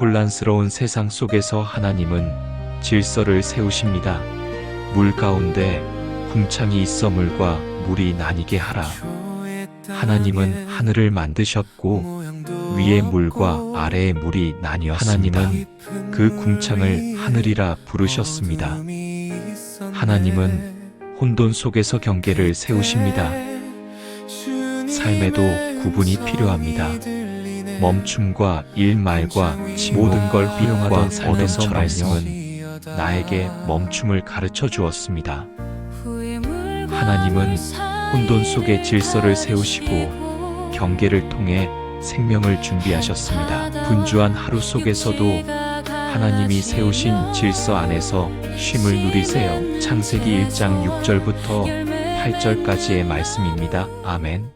혼란스러운 세상 속에서 하나님은 질서를 세우십니다. 물 가운데 궁창이 있어 물과 물이 나뉘게 하라. 하나님은 하늘을 만드셨고 위에 물과 아래의 물이 나뉘었습니다. 하나님은 그 궁창을 하늘이라 부르셨습니다. 하나님은 혼돈 속에서 경계를 세우십니다. 삶에도 구분이 필요합니다. 멈춤과 일말과 모든 걸 활용하던 삶에서 말씀은 나에게 멈춤을 가르쳐 주었습니다. 하나님은 혼돈 속에 질서를 세우시고 경계를 통해 생명을 준비하셨습니다. 분주한 하루 속에서도 하나님이 세우신 질서 안에서 쉼을 누리세요. 창세기 1장 6절부터 8절까지의 말씀입니다. 아멘.